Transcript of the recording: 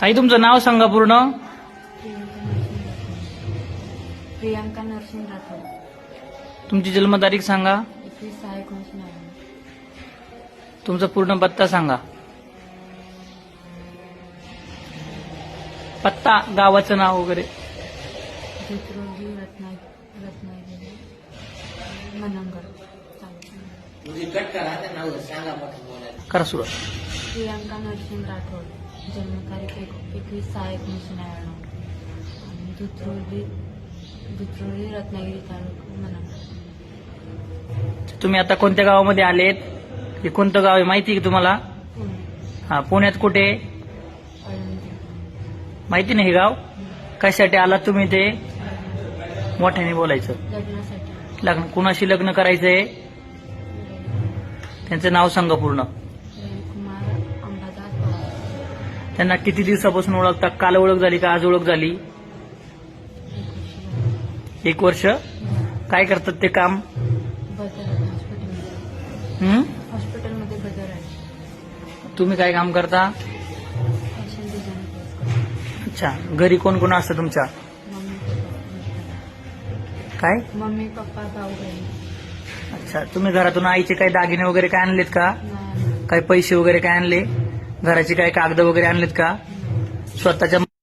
ताई तुमचं नाव सांगा पूर्ण. प्रियंका नरसिंह राठोड. तुमची जन्मतारीख सांगा. एकवीस सहा एकोणीसशे नव्याण्णव. तुमचा पूर्ण पत्ता सांगा. पत्ता गावाचं नाव वगैरे. रत्नागिरी. मनंगड करा त्या नाव सांगा पटकन बोलायला. करा सुरू प्रियंका नरसिंह राठोड. जन्मतारीख एक एकवीस सहा एकोणीसशे नव्याण्णव आणि दुत्रोली दुत्रोली रत्नागिरी तालुका मनंगड तुम्ही आता कोणत्या गावामध्ये आलेत? हे कोणतं गाव आहे? माहिती आहे का तुम्हाला? हा पुण्यात कुठे? माहिती नाही हे गाव? कशासाठी आलात तुम्ही ते? मोठ्याने बोलायचं. लग्न कुणाशी लग्न करायचंय? त्यांचं नाव सांगा पूर्ण. त्यांना किती दिवसापासून ओळखता? काल ओळख झाली का? आज ओळख झाली? एक वर्ष? काय करतात ते काम? हॉस्पिटलमध्ये? हॉस्पिटलमध्ये बदल आहे. तुम्ही काय काम करता? अच्छा. घरी कोण कोण असतं तुमच्या? काय? मम्मी पप्पा भाऊ अच्छा. तुम्ही घरातून आईचे काही दागिने वगैरे काय आणलेत का? काही पैसे वगैरे काय आणले? घराची काही कागद वगैरे आणलेत का? स्वतःच्या